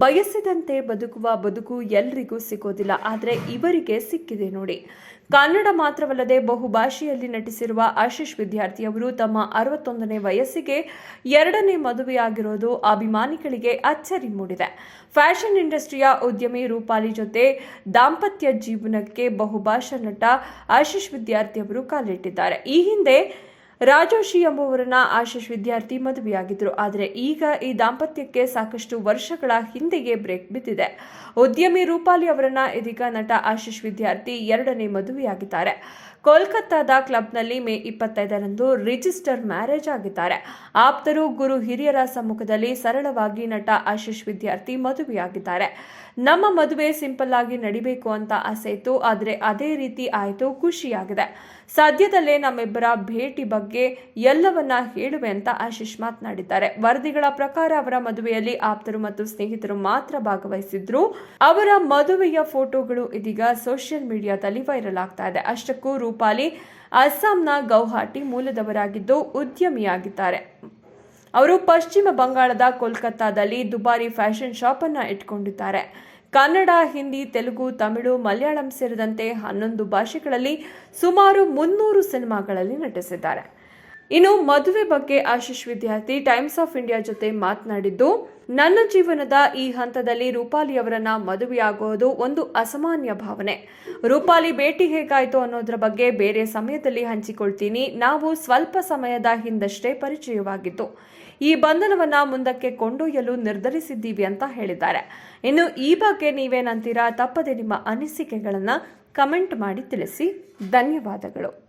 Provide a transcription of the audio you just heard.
ಬಯಸಿದಂತೆ ಬದುಕುವ ಬದುಕು ಎಲ್ರಿಗೂ ಸಿಗೋದಿಲ್ಲ. ಆದರೆ ಇವರಿಗೆ ಸಿಕ್ಕಿದೆ ನೋಡಿ. ಕನ್ನಡ ಮಾತ್ರವಲ್ಲದೆ ಬಹುಭಾಷೆಯಲ್ಲಿ ನಟಿಸಿರುವ ಆಶೀಶ್ ವಿದ್ಯಾರ್ಥಿಯವರು ತಮ್ಮ ಅರವತ್ತೊಂದನೇ ವಯಸ್ಸಿಗೆ ಎರಡನೇ ಮದುವೆಯಾಗಿರೋದು ಅಭಿಮಾನಿಗಳಿಗೆ ಅಚ್ಚರಿ ಮೂಡಿದೆ. ಫ್ಯಾಷನ್ ಇಂಡಸ್ಟ್ರಿಯ ಉದ್ಯಮಿ ರೂಪಾಲಿ ಜೊತೆ ದಾಂಪತ್ಯ ಜೀವನಕ್ಕೆ ಬಹುಭಾಷಾ ನಟ ಆಶೀಶ್ ವಿದ್ಯಾರ್ಥಿಯವರು ಕಾಲಿಟ್ಟಿದ್ದಾರೆ. ಈ ಹಿಂದೆ ರಾಜೋಶಿ ಎಂಬುವರನ್ನ ಆಶಿಶ್ ವಿದ್ಯಾರ್ಥಿ ಮದುವೆಯಾಗಿದ್ರು. ಆದರೆ ಈಗ ಈ ದಾಂಪತ್ಯಕ್ಕೆ ಸಾಕಷ್ಟು ವರ್ಷಗಳ ಹಿಂದೆಗೆ ಬ್ರೇಕ್ ಬಿದ್ದಿದೆ. ಉದ್ಯಮಿ ರೂಪಾಲಿ ಅವರನ್ನ ಇದೀಗ ನಟ ಆಶಿಶ್ ವಿದ್ಯಾರ್ಥಿ ಎರಡನೇ ಮದುವೆಯಾಗಿದ್ದಾರೆ. ಕೋಲ್ಕತ್ತಾದ ಕ್ಲಬ್ನಲ್ಲಿ ಮೇ ಇಪ್ಪತ್ತೈದರಂದು ರಿಜಿಸ್ಟರ್ ಮ್ಯಾರೇಜ್ ಆಗಿದ್ದಾರೆ. ಆಪ್ತರು ಗುರು ಹಿರಿಯರ ಸಮ್ಮುಖದಲ್ಲಿ ಸರಳವಾಗಿ ನಟ ಆಶಿಶ್ ವಿದ್ಯಾರ್ಥಿ ಮದುವೆಯಾಗಿದ್ದಾರೆ. ನಮ್ಮ ಮದುವೆ ಸಿಂಪಲ್ ಆಗಿ ನಡಿಬೇಕು ಅಂತ ಆಸೆ ಇತ್ತು, ಆದರೆ ಅದೇ ರೀತಿ ಆಯಿತು, ಖುಷಿಯಾಗಿದೆ. ಸದ್ಯದಲ್ಲೇ ನಮ್ಮಿಬ್ಬರ ಭೇಟಿ ಬಗ್ಗೆ ಎಲ್ಲವನ್ನ ಹೇಳುವೆ ಅಂತ ಆಶೀಶ್ ಮಾತನಾಡಿದ್ದಾರೆ. ವರದಿಗಳ ಪ್ರಕಾರ ಅವರ ಮದುವೆಯಲ್ಲಿ ಆಪ್ತರು ಮತ್ತು ಸ್ನೇಹಿತರು ಮಾತ್ರ ಭಾಗವಹಿಸಿದ್ರು. ಅವರ ಮದುವೆಯ ಫೋಟೋಗಳು ಇದೀಗ ಸೋಷಿಯಲ್ ಮೀಡಿಯಾದಲ್ಲಿ ವೈರಲ್ ಆಗ್ತಾ ಇದೆ. ಅಷ್ಟಕ್ಕೂ ರೂಪಾಲಿ ಅಸ್ಸಾಂನ ಗೌಹಾಟಿ ಮೂಲದವರಾಗಿದ್ದು ಉದ್ಯಮಿಯಾಗಿದ್ದಾರೆ. ಅವರು ಪಶ್ಚಿಮ ಬಂಗಾಳದ ಕೋಲ್ಕತ್ತಾದಲ್ಲಿ ದುಬಾರಿ ಫ್ಯಾಷನ್ ಶಾಪ್ ಅನ್ನ ಇಟ್ಕೊಂಡಿದ್ದಾರೆ. ಕನ್ನಡ ಹಿಂದಿ ತೆಲುಗು ತಮಿಳು ಮಲಯಾಳಂ ಸೇರಿದಂತೆ ಹನ್ನೊಂದು ಭಾಷೆಗಳಲ್ಲಿ ಸುಮಾರು ಮುನ್ನೂರು ಸಿನಿಮಾಗಳಲ್ಲಿ ನಟಿಸಿದ್ದಾರೆ. ಇನ್ನು ಮದುವೆ ಬಗ್ಗೆ ಆಶೀಶ್ ವಿದ್ಯಾರ್ಥಿ ಟೈಮ್ಸ್ ಆಫ್ ಇಂಡಿಯಾ ಜೊತೆ ಮಾತನಾಡಿದ್ದು, ನನ್ನ ಜೀವನದ ಈ ಹಂತದಲ್ಲಿ ರೂಪಾಲಿ ಅವರನ್ನ ಮದುವೆಯಾಗೋದು ಒಂದು ಅಸಾಮಾನ್ಯ ಭಾವನೆ. ರೂಪಾಲಿ ಭೇಟಿ ಹೇಗಾಯಿತು ಅನ್ನೋದ್ರ ಬಗ್ಗೆ ಬೇರೆ ಸಮಯದಲ್ಲಿ ಹಂಚಿಕೊಳ್ತೀನಿ. ನಾವು ಸ್ವಲ್ಪ ಸಮಯದ ಹಿಂದಷ್ಟೇ ಪರಿಚಯವಾಗಿತ್ತು ಈ ಬಂಧನವನ್ನ ಮುಂದಕ್ಕೆ ಕೊಂಡೊಯ್ಯಲು ನಿರ್ಧರಿಸಿದ್ದೀವಿ ಅಂತ ಹೇಳಿದ್ದಾರೆ. ಇನ್ನು ಈ ಬಗ್ಗೆ ನೀವೇನಂತೀರಾ ತಪ್ಪದೆ ನಿಮ್ಮ ಅನಿಸಿಕೆಗಳನ್ನ ಕಮೆಂಟ್ ಮಾಡಿ ತಿಳಿಸಿ. ಧನ್ಯವಾದಗಳು.